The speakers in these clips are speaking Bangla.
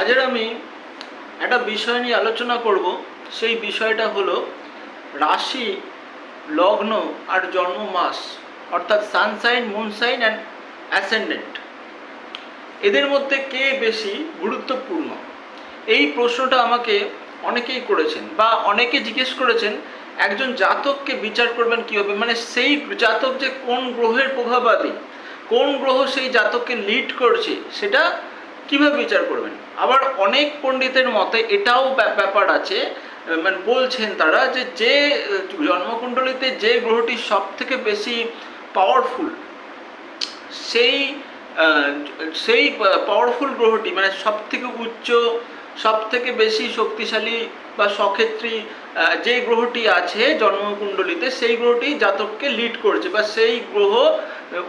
আজের আমি একটা বিষয় নিয়ে আলোচনা করব। সেই বিষয়টা হলো রাশি, লগ্ন আর জন্ম মাস, অর্থাৎ সানসাইন, মুনসাইন অ্যান্ড অ্যাসেন্ডেন্ট। এদের মধ্যে কে বেশি গুরুত্বপূর্ণ? এই প্রশ্নটা আমাকে অনেকেই করেছেন বা অনেকে জিজ্ঞেস করেছেন, একজন জাতককে বিচার করবেন কীভাবে? মানে সেই জাতক যে কোন গ্রহের প্রভাবাদী, কোন গ্রহ সেই জাতককে লিড করছে, সেটা কীভাবে বিচার করবেন? আবার অনেক পণ্ডিতের মতে এটাও ব্যাপার আছে মানে বলছেন তারা যে যে জন্মকুণ্ডলিতে যে গ্রহটি সব থেকে বেশি পাওয়ারফুল সেই সেই পাওয়ারফুল গ্রহটি মানে সব থেকে উচ্চ সব থেকে বেশি শক্তিশালী বা সক্ষেত্রী যে গ্রহটি আছে জন্মকুণ্ডলিতে, সেই গ্রহটি জাতককে লিড করছে বা সেই গ্রহ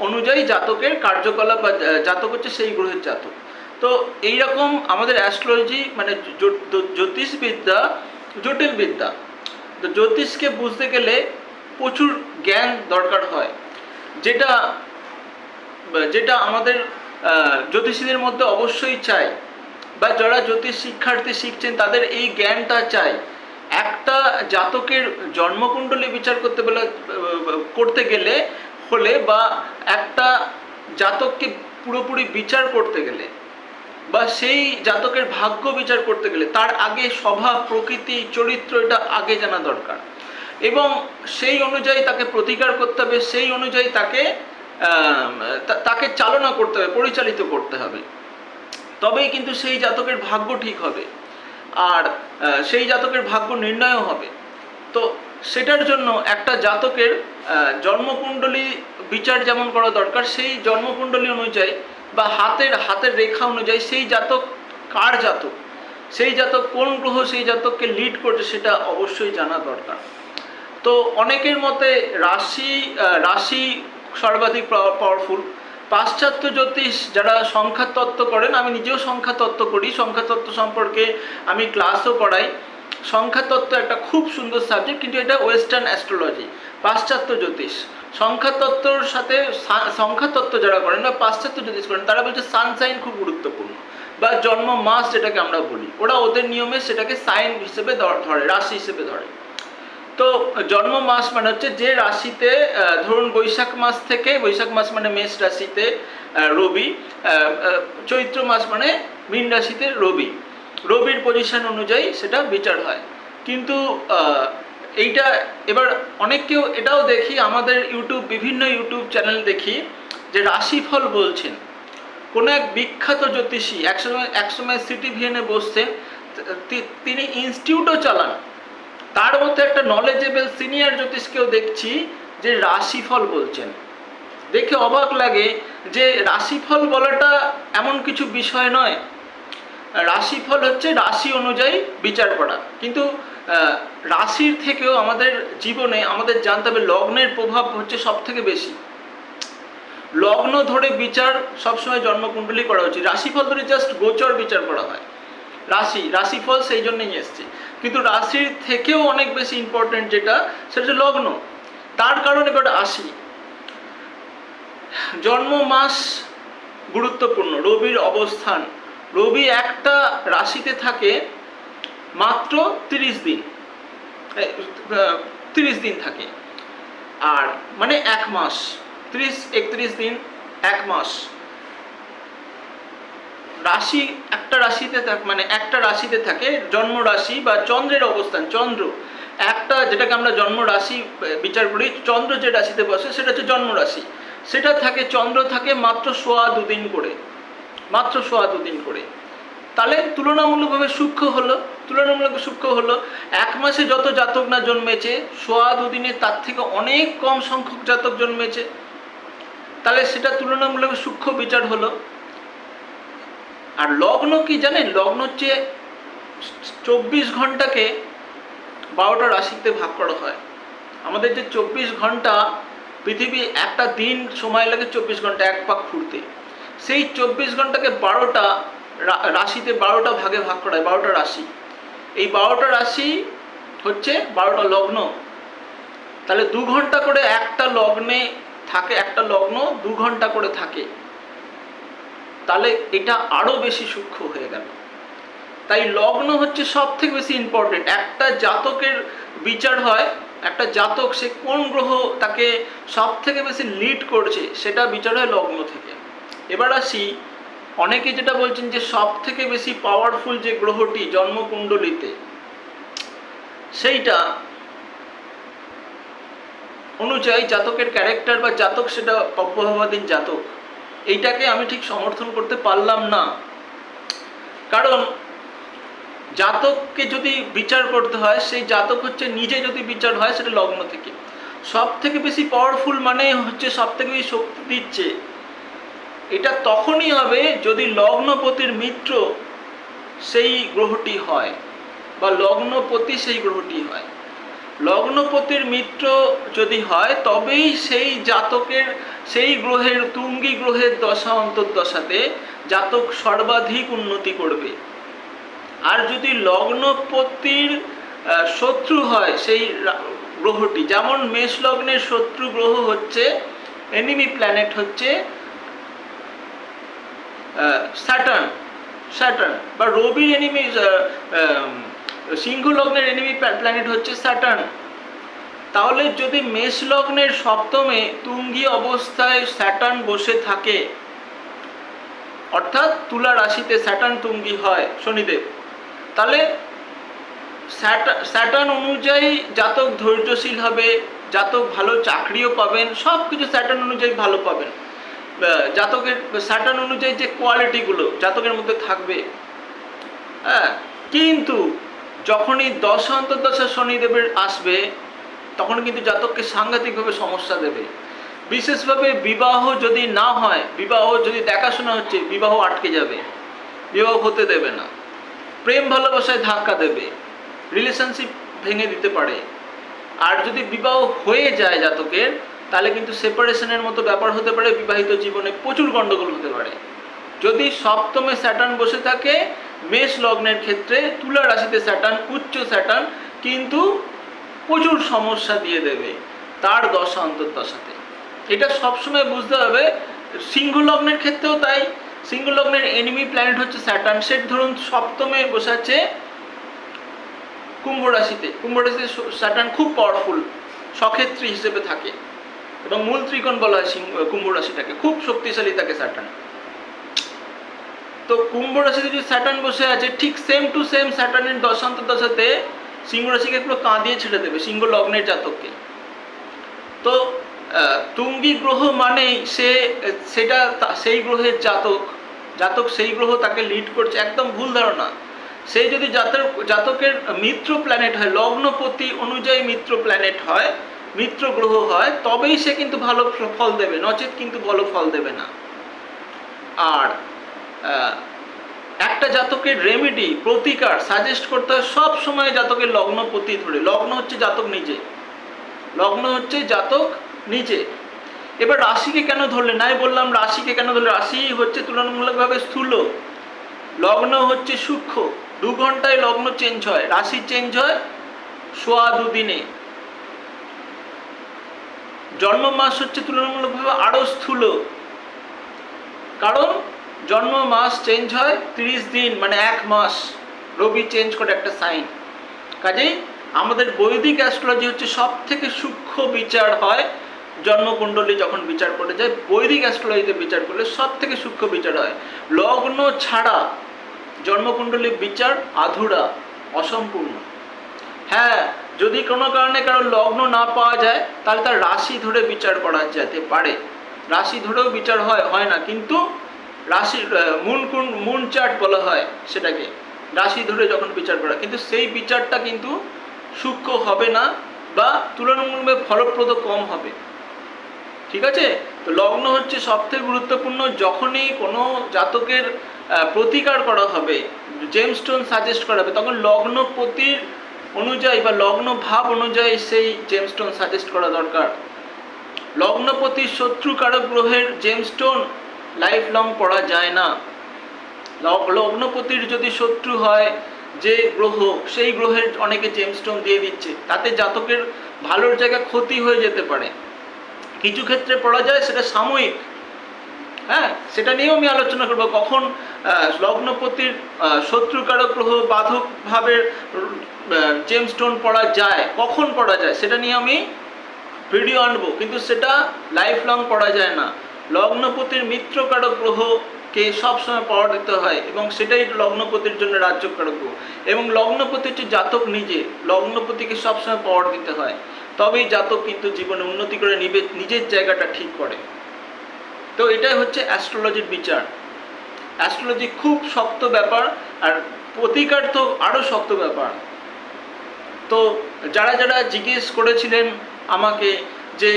অনুযায়ী জাতকের কার্যকলাপ বা জাতক হচ্ছে সেই গ্রহের জাতক। তো এই রকম আমাদের অ্যাস্ট্রোলজি মানে জ্যো- জ্যো- জ্যোতিষবিদ্যা জটিল বিদ্যা তো জ্যোতিষকে বুঝতে গেলে প্রচুর জ্ঞান দরকার হয়। যেটা যেটা আমাদের জ্যোতিষীদের মধ্যে অবশ্যই চাই। বা যারা জ্যোতিষ শিক্ষার্থী শিখছেন, তাদের এই জ্ঞানটা চাই। একটা জাতকের জন্মকুণ্ডলী বিচার করতে বলে করতে গেলে, হলে বা একটা জাতককে পুরোপুরি বিচার করতে গেলে বা সেই জাতকের ভাগ্য বিচার করতে গেলে তার আগে স্বভাব, প্রকৃতি, চরিত্র এটা আগে জানা দরকার। এবং সেই অনুযায়ী তাকে প্রতিকার করতে হবে, সেই অনুযায়ী তাকে তাকে চালনা করতে হবে, পরিচালিত করতে হবে। তবেই কিন্তু সেই জাতকের ভাগ্য ঠিক হবে। আর সেই জাতকের ভাগ্য নির্ণয় হবে। তো সেটার জন্য একটা জাতকের জন্মকুণ্ডলী বিচার যেমন করা দরকার, সেই জন্মকুণ্ডলী অনুযায়ী বা হাতের হাতের রেখা অনুযায়ী সেই জাতক কার জাতক? সেই জাতক কোন গ্রহ, সেই জাতককে লিড করছে সেটা অবশ্যই জানা দরকার। তো অনেকের মতে রাশি রাশি সর্বাধিক পাওয়ারফুল পাশ্চাত্য জ্যোতিষ যারা সংখ্যা তত্ত্ব করেন, আমি নিজেও সংখ্যা তত্ত্ব করি। সংখ্যা তত্ত্ব সম্পর্কে আমি ক্লাসও করাই। সংখ্যা তত্ত্ব একটা খুব সুন্দর সাবজেক্ট কিন্তু এটা ওয়েস্টার্ন অ্যাস্ট্রোলজি পাশ্চাত্য জ্যোতিষ। সংখ্যা তত্ত্বর সাথে সা- সংখ্যা যারা করেন বা পাশ্চাত্য জ্যোতিষ করেন, তারা বলছে সানসাইন খুব গুরুত্বপূর্ণ বা জন্ম মাস যেটাকে আমরা বলি। ওরা ওদের নিয়মে সেটাকে সাইন হিসেবে ধর- রাশি হিসেবে ধরে। তো জন্ম মাস মানে হচ্ছে যে রাশিতে ধরুন বৈশাখ মাস থেকে, বৈশাখ মাস মানে মেষ রাশিতে রবি চৈত্র মাস মানে মীন রাশিতে রবি। রবির পজিশন অনুযায়ী সেটা বিচার হয়। কিন্তু এইটা এবার অনেককেও এটাও দেখি, আমাদের ইউটিউব, বিভিন্ন ইউটিউব চ্যানেল দেখি যে রাশিফল বলছেন। কোনো এক বিখ্যাত জ্যোতিষী একসময় একসময় সিটি ভিএনে বসছেন তিনি ইনস্টিটিউটও চালান। তার মধ্যে একটা নলেজেবল সিনিয়র জ্যোতিষকেও দেখছি যে রাশিফল বলছেন। দেখে অবাক লাগে যে রাশিফল বলাটা এমন কিছু বিষয় নয়। রাশিফল হচ্ছে রাশি অনুযায়ী বিচার করা। কিন্তু রাশির থেকেও আমাদের জীবনে আমাদের জানতে হবে লগ্নের প্রভাব হচ্ছে সব থেকে বেশি। লগ্ন ধরে বিচার সবসময় জন্মকুণ্ডলী করা উচিত। রাশিফল ধরে জাস্ট গোচর বিচার করা হয়। রাশি, রাশিফল সেই জন্যই এসছে। কিন্তু রাশির থেকেও অনেক বেশি ইম্পর্টেন্ট যেটা, সেটা হচ্ছে লগ্ন। তার কারণে এবার আসি। জন্ম মাস গুরুত্বপূর্ণ, রবির অবস্থান। রবি একটা রাশিতে থাকে মাত্র তিরিশ দিন। তিরিশ দিন থাকে। আর মানে এক মাস। ত্রিশ, একত্রিশ দিন, এক মাস। রাশি, একটা রাশিতে মানে একটা রাশিতে থাকে জন্ম রাশি বা চন্দ্রের অবস্থান, চন্দ্র। একটা যেটাকে আমরা জন্ম রাশি বিচার করি, চন্দ্র যে রাশিতে বসে, সেটা হচ্ছে জন্ম রাশি। সেটা থাকে, চন্দ্র থাকে মাত্র সোয়া দুদিন করে। মাত্র সোয়া দুদিন করে। তাহলে তুলনামূলকভাবে সূক্ষ্ম হলো তুলনামূলক সূক্ষ্ম হলো, এক মাসে যত জাতক না জন্মেছে, সোয়া দুদিনে তার থেকে অনেক কম সংখ্যক জাতক জন্মেছে। তাহলে সেটা তুলনামূলক সূক্ষ্ম বিচার হলো। আর লগ্ন কি জানেন? লগ্ন হচ্ছে চব্বিশ ঘন্টাকে বারোটা রাশিতে ভাগ করা হয়। আমাদের যে চব্বিশ ঘণ্টা, পৃথিবী একটা দিন সময় লাগে চব্বিশ ঘণ্টা এক পাক ঘুরতে। সেই চব্বিশ ঘন্টাকে বারোটা রাশিতে বারোটা ভাগে ভাগ করা হয়, বারোটা রাশি। এই বারোটা রাশি হচ্ছে বারোটা লগ্ন। তাহলে দু ঘণ্টা করে একটা লগ্নে থাকে, একটা লগ্ন দু ঘণ্টা করে থাকে। তাহলে এটা আরও বেশি সূক্ষ্ম হয়ে গেল। তাই লগ্ন হচ্ছে সব থেকে বেশি ইম্পর্টেন্ট একটা জাতকের বিচার হয়, একটা জাতক সে কোন গ্রহ তাকে সব থেকে বেশি লিড করছে, সেটা বিচার হয় লগ্ন থেকে। এবার আসি অনেকে যেটা বলছেন যে সব থেকে বেশি পাওয়ারফুল যে গ্রহটি জন্মকুণ্ডলিতে, সেইটা অনুযায়ী জাতকের ক্যারেক্টার বা জাতক সেটা অব্যবহাদিন জাতক, এইটাকে আমি ঠিক সমর্থন করতে পারলাম না। কারণ জাতককে যদি বিচার করতে হয়, সেই জাতক হচ্ছে নিজে যদি বিচার হয়, সেটা লগ্ন থেকে। সব থেকে বেশি পাওয়ারফুল মানে হচ্ছে সব থেকে বেশি শক্তি দিচ্ছে এটা তখনই হবে যদি লগ্নপতির মিত্র সেই গ্রহটি হয় বা লগ্নপতি সেই গ্রহটি হয়। লগ্নপতির মিত্র যদি হয়, তবেই সেই জাতকের, সেই গ্রহের তুঙ্গি গ্রহের দশা অন্তর্দশাতে জাতক সর্বাধিক উন্নতি করবে। আর যদি লগ্নপতির শত্রু হয় সেই গ্রহটি, যেমন মেষ লগ্নের শত্রু গ্রহ হচ্ছে এনিমি প্ল্যানেট হচ্ছে স্যাটার্ন স্যাটার্ন বা রবি এনিমি সিংহ লগ্নের এনিমি প্ল্যানেট হচ্ছে স্যাটার্ন তাহলে যদি মেষ লগ্নের সপ্তমে তুঙ্গি অবস্থায় স্যাটার্ন বসে থাকে, অর্থাৎ তুলা রাশিতে স্যাটার্ন তুঙ্গি হয় শনিদেব, তাহলে স্যাটা- স্যাটার্ন অনুযায়ী জাতক ধৈর্যশীল হবে, জাতক ভালো চাকরিও পাবেন সব কিছু স্যাটার্ন অনুযায়ী ভালো পাবেন। জাতকের স্যাটার্ন অনুযায়ী যে কোয়ালিটিগুলো জাতকের মধ্যে থাকবে। হ্যাঁ কিন্তু যখনই দশ অন্তর্দশা শনিদেবের আসবে, তখন কিন্তু জাতককে সাংঘাতিকভাবে সমস্যা দেবে। বিশেষভাবে বিবাহ যদি না হয়, বিবাহ যদি দেখাশোনা হচ্ছে, বিবাহ আটকে যাবে। বিবাহ হতে দেবে না। প্রেম ভালোবাসায় ধাক্কা দেবে। রিলেশনশিপ ভেঙে দিতে পারে। আর যদি বিবাহ হয়ে যায় জাতকের তাহলে কিন্তু সেপারেশনের মতো ব্যাপার হতে পারে, বিবাহিত জীবনে প্রচুর গণ্ডগোল হতে পারে। যদি সপ্তমে স্যাটার্ন বসে থাকে, মেষ লগ্নের ক্ষেত্রে তুলা রাশিতে স্যাটার্ন উচ্চ স্যাটার্ন কিন্তু প্রচুর সমস্যা দিয়ে দেবে তার দশা অন্তর্দশাতে। এটা সবসময় বুঝতে হবে, সিংহ লগ্নের ক্ষেত্রেও তাই। সিংহ লগ্নের এনিমি প্ল্যানেট হচ্ছে স্যাটার্ন সেট ধরুন সপ্তমে বসাচ্ছে কুম্ভ রাশিতে। কুম্ভ রাশিতে স্যাটার্ন খুব পাওয়ারফুল সক্ষেত্রী হিসেবে থাকে। এবং মূল ত্রিকোণ বলা হয় কুম্ভ রাশিটাকে খুব শক্তিশালী থাকে স্যাটার্ন তো কুম্ভ রাশিতে যদি স্যাটার্ন বসে আছে, ঠিক সেম টু সেম স্যাটার্নের দশান্ত দশাতে সিংহ রাশিকে পুরো কাঁদিয়ে ছেড়ে দেবে, সিংহ লগ্নের জাতককে। তো তুঙ্গি গ্রহ মানেই সে, সেটা সেই গ্রহের জাতক জাতক সেই গ্রহ তাকে লিড করছে, একদম ভুল ধারণা। সে যদি জাতক, জাতকের মিত্র প্ল্যানেট হয়, লগ্নপতি অনুযায়ী মিত্র প্ল্যানেট হয় মিত্র গ্রহ হয়, তবেই সে কিন্তু ভালো ফল দেবে। নচেত কিন্তু ভালো ফল দেবে না। আর একটা জাতকের রেমেডি প্রতিকার সাজেস্ট করতে হয় সব সময় জাতকের লগ্নপতি ধরে। লগ্ন হচ্ছে জাতক নিজে। লগ্ন হচ্ছে জাতক নিজে। এবার রাশিকে কেন ধরলে? নাই বললাম, রাশিকে কেন ধরলে? রাশি হচ্ছে তুলনামূলকভাবে স্থূল। লগ্ন হচ্ছে সূক্ষ্ম। দু ঘন্টায় লগ্ন চেঞ্জ হয়। রাশি চেঞ্জ হয় সোয়া দুদিনে। জন্ম মাস হচ্ছে তুলনামূলকভাবে আরও স্থূল। কারণ জন্ম মাস চেঞ্জ হয় তিরিশ দিন মানে এক মাস। রবি চেঞ্জ করে একটা সাইন কাজেই আমাদের বৈদিক অ্যাস্ট্রোলজি হচ্ছে সব থেকে সূক্ষ্ম বিচার হয় জন্মকুণ্ডলী যখন বিচার করে যায়, বৈদিক অ্যাস্ট্রোলজিতে বিচার করলে সব থেকে সূক্ষ্ম বিচার হয়। লগ্ন ছাড়া জন্মকুণ্ডলী বিচার আধুরা, অসম্পূর্ণ। হ্যাঁ যদি কোনো কারণে কারও লগ্ন না পাওয়া যায়, তাহলে তার রাশি ধরে বিচার করা যেতে পারে। রাশি ধরেও বিচার হয় হয় না, কিন্তু রাশি মুন কুন মুন চার্ট বলা হয় সেটাকে। রাশি ধরে যখন বিচার করা, কিন্তু সেই বিচারটা কিন্তু সূক্ষ্ম হবে না বা তুলনামূলকভাবে ফলপ্রদ কম হবে। ঠিক আছে? তো লগ্ন হচ্ছে সবথেকে গুরুত্বপূর্ণ। যখনই কোনো জাতকের প্রতিকার করা হবে, জেমস্টোন সাজেস্ট করা হবে, তখন লগ্নপতির অনুযায়ী বা লগ্ন ভাব অনুযায়ী সেই জেমস্টোন সাজেস্ট করা দরকার। লগ্নপতির শত্রু কারক গ্রহের জেমস্টোন লাইফ লং পড়া যায় না। লগ্নপতির যদি শত্রু হয়, যে গ্রহ, সেই গ্রহের অনেকে জেমস্টোন দিয়ে দিচ্ছে। তাতে জাতকের ভালোর জায়গা ক্ষতি হয়ে যেতে পারে। কিছু ক্ষেত্রে পড়া যায়, সেটা সাময়িক। হ্যাঁ সেটা নিয়েও আমি আলোচনা করব। কখন লগ্নপতির শত্রুকারক গ্রহ বাধক ভাবের জেম স্টোন পড়া যায়, কখন পড়া যায়, সেটা নিয়ে আমি ভিডিও আনব। কিন্তু সেটা লাইফ লং পড়া যায় না। লগ্নপতির মিত্রকারক গ্রহকে সবসময় পাওয়ার দিতে হয় এবং সেটাই লগ্নপতির জন্য রাজ্যকারক গ্রহ। এবং লগ্নপতির যে জাতক নিজে, লগ্নপতিকে সবসময় পাওয়ার দিতে হয়। তবেই জাতক কিন্তু জীবনে উন্নতি করে নিবে, নিজের জায়গাটা ঠিক করে। তো এটাই হচ্ছে অ্যাস্ট্রোলজির বিচার। অ্যাস্ট্রোলজি খুব শক্ত ব্যাপার আর প্রতিকার তো আরও শক্ত ব্যাপার। তো যারা যারা জিজ্ঞেস করেছিলেন আমাকে যে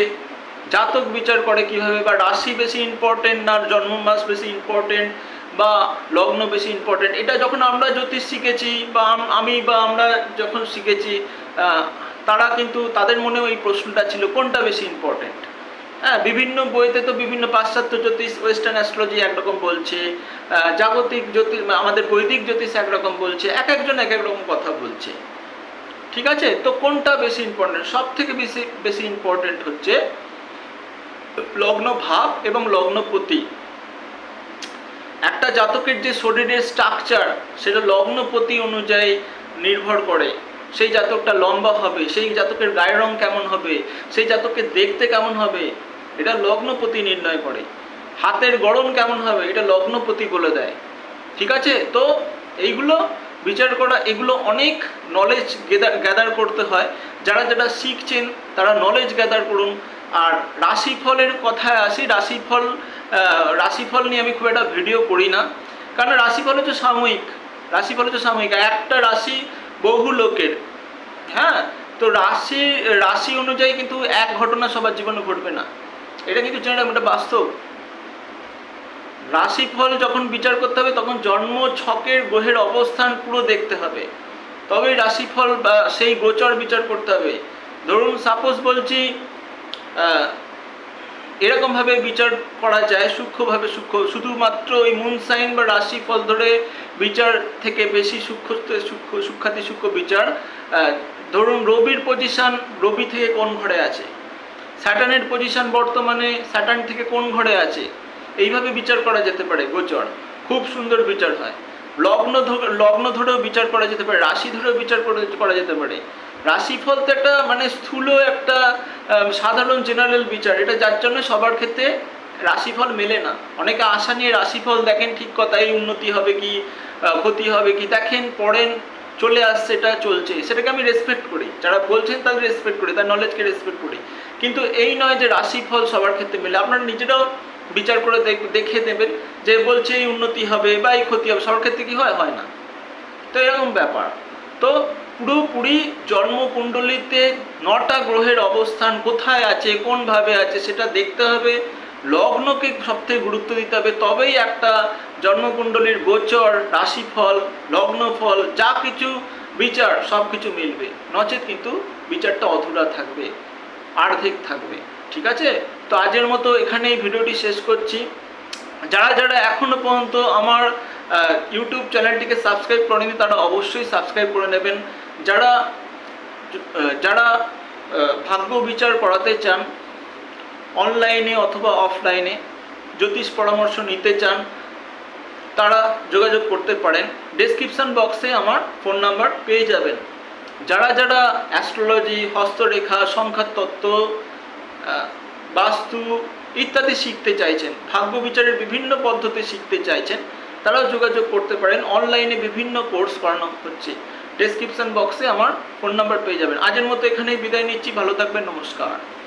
জাতক বিচার করে কীভাবে বা রাশি বেশি ইম্পর্টেন্ট না জন্ম মাস বেশি ইম্পর্টেন্ট বা লগ্ন বেশি ইম্পর্টেন্ট এটা যখন আমরা জ্যোতিষ শিখেছি বা আমি বা আমরা যখন শিখেছি তারা কিন্তু তাদের মনেও এই প্রশ্নটা ছিল, কোনটা বেশি ইম্পর্টেন্ট হ্যাঁ বিভিন্ন বইতে তো বিভিন্ন পাশ্চাত্য জ্যোতিষ ওয়েস্টার্ন অ্যাস্ট্রোলজি একরকম বলছে জাগতিক জ্যোতিষ, আমাদের বৈদিক জ্যোতিষ একরকম বলছে, এক একজন এক এক রকম কথা বলছে। ঠিক আছে? তো কোনটা বেশি ইম্পর্টেন্ট সব থেকে বেশি বেশি ইম্পর্টেন্ট হচ্ছে লগ্ন ভাব এবং লগ্নপতি একটা জাতকের যে শরীরের স্ট্রাকচার সেটা লগ্নপতি অনুযায়ী নির্ভর করে। সেই জাতকটা লম্বা হবে, সেই জাতকের গায়ের রং কেমন হবে, সেই জাতককে দেখতে কেমন হবে এটা লগ্নপতি নির্ণয় করে। হাতের গড়ন কেমন হবে, এটা লগ্নপতি বলে দেয়। ঠিক আছে? তো এইগুলো বিচার করা, এগুলো অনেক নলেজ গ্যাদার করতে হয়। যারা যারা শিখছেন, তারা নলেজ গ্যাদার করুন। আর রাশিফলের কথায় আসি, রাশিফল রাশিফল নিয়ে আমি খুব একটা ভিডিও করি না। কারণ রাশিফল হচ্ছে সাময়িক। রাশিফল হচ্ছে সাময়িক। একটা রাশি বহু লোকের। হ্যাঁ? তো রাশি রাশি অনুযায়ী কিন্তু এক ঘটনা সবার জীবনে ঘটবে না। এটা কিন্তু জেনে রাখবেন, এটা বাস্তব। রাশিফল যখন বিচার করতে হবে তখন জন্ম ছকের গ্রহের অবস্থান পুরো দেখতে হবে। তবেই রাশিফল বা সেই গোচর বিচার করতে হবে। ধরুন সাপোজ বলছি এরকমভাবে বিচার করা যায় সূক্ষ্মভাবে সূক্ষ্ম শুধুমাত্র ওই মুন সাইন বা রাশিফল ধরে বিচার থেকে বেশি সূক্ষ্ম সূক্ষ্ম সূক্ষাতি সূক্ষ্ম বিচার ধরুন রবির পজিশন রবি থেকে কোন ঘরে আছে? স্যাটার্নের পজিশন বর্তমানে স্যাটার্ন থেকে কোন ঘরে আছে? এইভাবে বিচার করা যেতে পারে, গোচর। খুব সুন্দর বিচার হয়। লগ্ন লগ্ন ধরেও বিচার করা যেতে পারে, রাশি ধরেও বিচার করা যেতে পারে। রাশিফল তো একটা মানে স্থূল একটা সাধারণ জেনারেল বিচার। এটা যার জন্য সবার ক্ষেত্রে রাশিফল মেলে না। অনেকে আশা নিয়ে রাশিফল দেখেন ঠিক কথা এই উন্নতি হবে কি ক্ষতি হবে কি। দেখেন, পড়েন, চলে আসছে, এটা চলছে। সেটাকে আমি রেসপেক্ট করি। যারা বলছেন তাদের রেসপেক্ট করি, তার নলেজকে রেসপেক্ট করি। কিন্তু এই নয় যে রাশিফল সবার ক্ষেত্রে মেলে। আপনারা নিজেরাও বিচার করে দেখ- দেবেন যে বলছে এই উন্নতি হবে বা এই ক্ষতি হবে। সবার ক্ষেত্রে কি হয়? হয় না। তো এরকম ব্যাপার। তো পুরোপুরি জন্মকুণ্ডলিতে নটা গ্রহের অবস্থান কোথায় আছে, কোনভাবে আছে, সেটা দেখতে হবে। লগ্নকে সবথেকে গুরুত্ব দিতে হবে। তবেই একটা জন্মকুণ্ডলীর গোচর, রাশিফল, লগ্নফল, যা কিছু বিচার সব কিছু মিলবে। নচেত কিন্তু বিচারটা অধুরা থাকবে। আর্ধেক থাকবে, ঠিক আছে? তো আজের মতো এখানেই ভিডিওটি শেষ করছি। যারা যারা এখনও পর্যন্ত আমার ইউটিউব চ্যানেলটিকে সাবস্ক্রাইব করেনি, তারা অবশ্যই সাবস্ক্রাইব করে নেবেন। যারা যারা ভাগ্য বিচার করাতে চান, অনলাইনে অথবা অফলাইনে জ্যোতিষ পরামর্শ নিতে চান, তারা যোগাযোগ করতে পারেন। ডেসক্রিপশন বক্সে আমার ফোন নাম্বার পেয়ে যাবেন। যারা যারা অ্যাস্ট্রোলজি হস্তরেখা, সংখ্যাতত্ত্ব তত্ত্ব বাস্তু ইত্যাদি শিখতে চাইছেন, ভাগ্য বিচারের বিভিন্ন পদ্ধতি শিখতে চাইছেন, তারাও যোগাযোগ করতে পারেন। অনলাইনে বিভিন্ন কোর্স করানো হচ্ছে। ডেসক্রিপশন বক্সে আমার ফোন নাম্বার পেয়ে যাবেন। আজের মতো এখানেই বিদায় নিচ্ছি। ভালো থাকবেন। নমস্কার।